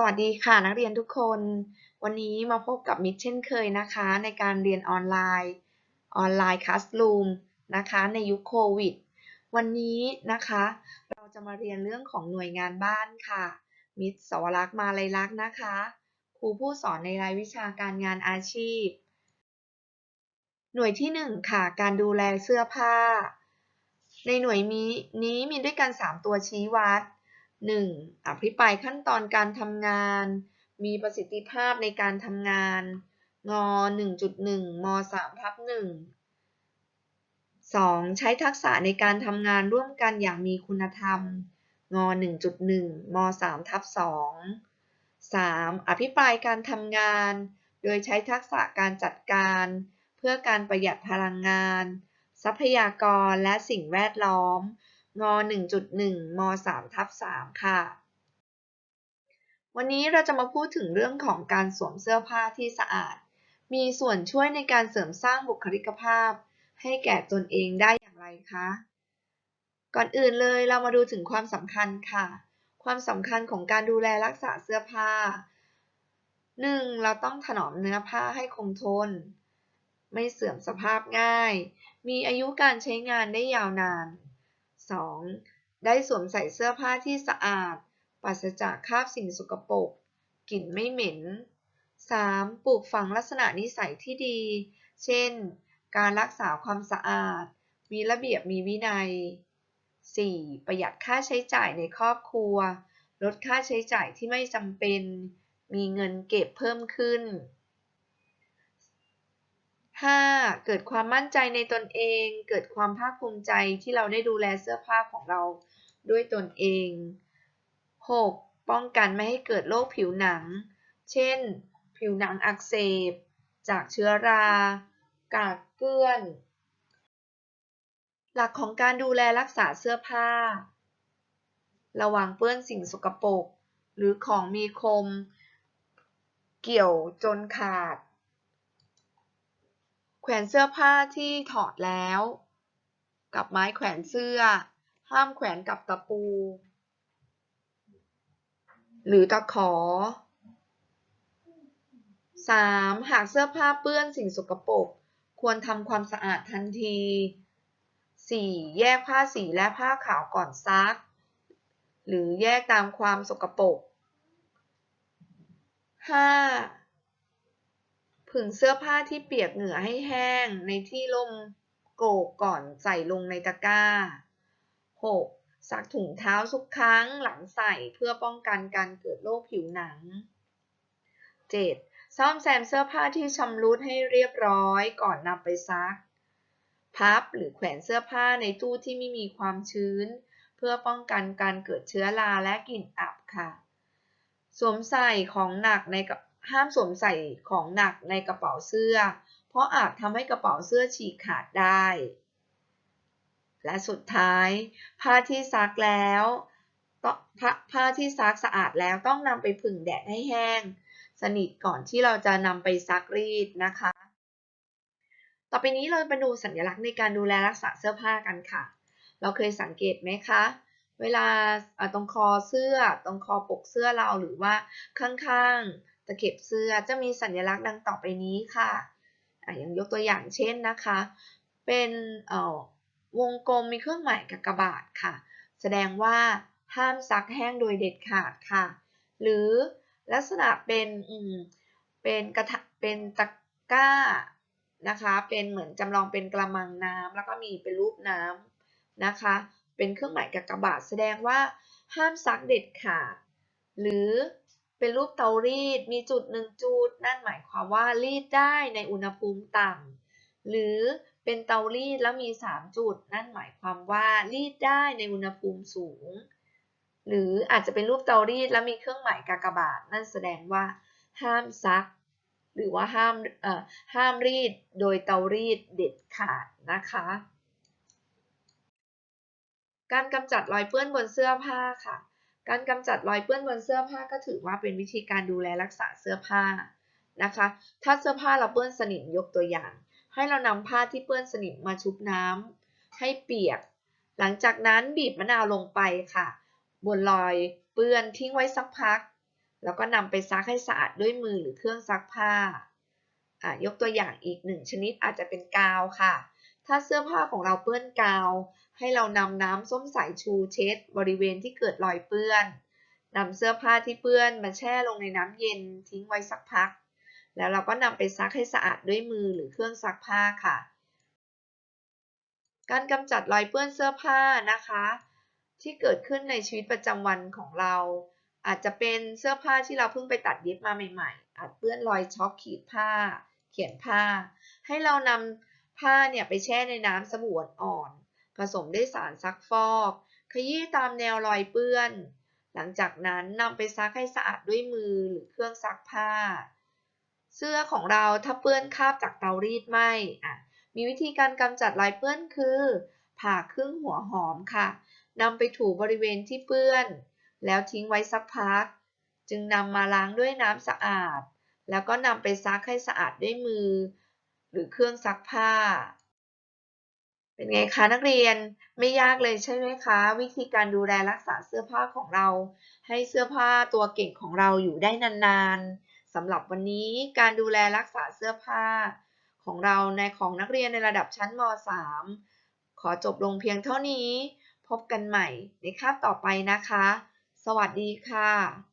สวัสดีค่ะนักเรียนทุกคน วันนี้มาพบกับมิตรเช่นเคยนะคะ ในการเรียนออนไลน์ออนไลน์คลาสรูมนะคะในยุคโควิด วันนี้นะคะ เราจะมาเรียนเรื่องของหน่วยงานบ้านค่ะ มิตรสวรักษ์มาลัยลักษ์นะคะครูผู้สอนในรายวิชาการงานอาชีพ หน่วยที่ 1 ค่ะ การดูแลเสื้อผ้า ในหน่วยนี้นี้มีด้วยกัน 3 ตัวชี้วัด 1. อภิปรายขั้นตอนการทำงาน มีประสิทธิภาพในการทำงาน ง 1.1 ม 3ทับ1 2. ใช้ทักษะในการทำงานร่วมกันอย่างมีคุณธรรม ง 1.1 ม 3ทับ2 3. อภิปรายการทำงาน โดยใช้ทักษะการจัดการ เพื่อการประหยัดพลังงาน ทรัพยากรและสิ่งแวดล้อม ง1.1 ม 3 ทับ3ค่ะ วันนี้เราจะมาพูดถึงเรื่องของการสวมเสื้อผ้าที่สะอาด มีส่วนช่วยในการเสริมสร้างบุคลิกภาพ ให้แก่ตนเองได้อย่างไรคะ ก่อนอื่นเลยเรามาดูถึงความสำคัญค่ะ ความสำคัญของการดูแลรักษาเสื้อผ้า 1. เราต้องถนอมเนื้อผ้าให้คงทน ไม่เสื่อมสภาพง่าย มีอายุการใช้งานได้ยาวนาน 2. ได้สวมใส่เสื้อผ้าที่สะอาด ปราศจากคราบสิ่งสกปรก กลิ่นไม่เหม็น 3. ปลูกฝังลักษณะนิสัยที่ดี เช่น การรักษาความสะอาด มีระเบียบมีวินัย 4. ประหยัดค่าใช้จ่ายในครอบครัว ลดค่าใช้จ่ายที่ไม่จำเป็น มีเงินเก็บเพิ่มขึ้น 5. เกิดความมั่นใจในตนเอง เกิดความภาคภูมิใจที่เราได้ดูแลเสื้อผ้าของเราด้วยตนเอง 6. ป้องกันไม่ให้เกิดโรคผิวหนัง เช่น ผิวหนังอักเสบ จากเชื้อรา กากเกลื่อน หลักของการดูแลรักษาเสื้อผ้า ระวังเปื้อนสิ่งสกปรกหรือของมีคม เกี่ยวจนขาด แขวนเสื้อผ้าที่ถอดแล้ว กับไม้แขวนเสื้อ ห้ามแขวนกับตะปู หรือตะขอ 3. หากเสื้อผ้าเปื้อนสิ่งสกปรกควรทำความสะอาดทันที 4. แยกผ้าสีและผ้าขาวก่อนซัก หรือแยกตามความสกปรก 5. ผึ่งเสื้อผ้าที่เปียกเหงื่อให้แห้งในที่ร่มโกกก่อนใส่ลงในตะกร้า 6. ซักถุงเท้าทุกครั้งหลังใส่เพื่อป้องกันการเกิดโรคผิวหนัง 7. ซ่อมแซมเสื้อผ้าที่ชำรุดให้เรียบร้อยก่อนนำไปซัก พับหรือแขวนเสื้อผ้าในตู้ที่ไม่มีความชื้น เพื่อป้องกันการเกิดเชื้อราและกลิ่นอับค่ะ สวมใส่ของหนักในกับ ห้ามสวมใส่ของหนักในกระเป๋าเสื้อ เพราะอาจทำให้กระเป๋าเสื้อฉีกขาดได้ และสุดท้าย ผ้าที่ซักแล้วผ้าผ้าที่ซักสะอาดแล้วต้องนำไปผึ่งแดดให้แห้ง สนิทก่อนที่เราจะนำไปซักรีดนะคะ ต่อไปนี้เราไปดูสัญลักษณ์ในการดูแลรักษาเสื้อผ้ากันค่ะ เราเคยสังเกตไหมคะ เวลาตรงคอเสื้อตรงคอปกเสื้อเราหรือว่าข้าง ตะเข็บเสื้อจะมีสัญลักษณ์ดังต่อไปนี้ค่ะอย่างยกตัวอย่างเช่นนะคะ เป็นวงกลมมีเครื่องหมายกากบาทค่ะ แสดงว่าห้ามซักแห้งโดยเด็ดขาดค่ะ หรือลักษณะเป็นเป็นกระทะเป็นตะกร้านะคะ เป็นเหมือนจำลองเป็นกระมังน้ำแล้วก็มีเป็นรูปน้ำนะคะ เป็นเครื่องหมายกากบาท แสดงว่าห้ามซักเด็ดขาดหรือ เป็นรูปเตารีด มีจุดหนึ่งจุด นั่นหมายความว่ารีดได้ในอุณหภูมิต่ำ หรือเป็นเตารีดแล้วมี 3 จุด นั่นหมายความว่ารีดได้ในอุณหภูมิสูง หรืออาจจะเป็นรูปเตารีดแล้วมีเครื่องหมายกากบาท นั่นแสดงว่า ห้ามซัก หรือว่าห้ามห้ามรีดโดยเตารีดเด็ดขาดนะคะ การกำจัดรอยเปื้อนบนเสื้อผ้าค่ะ การกำจัดรอยเปื้อนบนเสื้อผ้าก็ถือว่าเป็นวิธีการดูแลรักษาเสื้อผ้านะคะ ถ้าเสื้อผ้าเราเปื้อนสนิมยกตัวอย่าง ให้เรานำผ้าที่เปื้อนสนิมมาชุบน้ำให้เปียก หลังจากนั้นบีบมะนาวลงไปค่ะ บนรอยเปื้อนทิ้งไว้สักพัก แล้วก็นำไปซักให้สะอาดด้วยมือหรือเครื่องซักผ้าอะยกตัวอย่างอีกหนึ่งชนิดอาจจะเป็นกาวค่ะ ถ้าเสื้อผ้าของเราเปื้อนกาว ให้เรานำน้ำส้มสายชูเช็ดบริเวณที่เกิดรอยเปื้อนนำเสื้อผ้าที่เปื้อนมาแช่ลงในน้ำเย็นทิ้งไว้สักพัก แล้วเราก็นำไปซักให้สะอาดด้วยมือหรือเครื่องซักผ้าค่ะ การกำจัดรอยเปื้อนเสื้อผ้านะคะ ที่เกิดขึ้นในชีวิตประจำวันของเรา อาจจะเป็นเสื้อผ้าที่เราเพิ่งไปตัดเย็บมาใหม่ๆ อาจเปื้อนรอยช็อคขีดผ้า เขียนผ้า ให้เรานำผ้าเนี่ยไปแช่ในน้ำสบู่อ่อน ผสมด้วยสารซักฟอก ขยี้ตามแนวรอยเปื้อน หลังจากนั้นนำไปซักให้สะอาดด้วยมือหรือเครื่องซักผ้า เสื้อของเราถ้าเปื้อนคราบจากเตารีดไหมอะมีวิธีการกำจัดรอยเปื้อนคือ ผ่าครึ่งหัวหอมค่ะนำไปถูบริเวณที่เปื้อน แล้วทิ้งไว้สักพัก จึงนำมาล้างด้วยน้ำสะอาด แล้วก็นำไปซักให้สะอาดด้วยมือ หรือเครื่องซักผ้า เป็นไงคะนักเรียนไม่ยากเลยใช่ไหมคะ วิธีการดูแลรักษาเสื้อผ้าของเรา ให้เสื้อผ้าตัวเก่งของเราอยู่ได้นานๆสำหรับวันนี้การดูแลรักษาเสื้อผ้า ของเราในของนักเรียนในระดับชั้นม .3 ขอจบลงเพียงเท่านี้ พบกันใหม่ในคาบต่อไปนะคะ สวัสดีค่ะ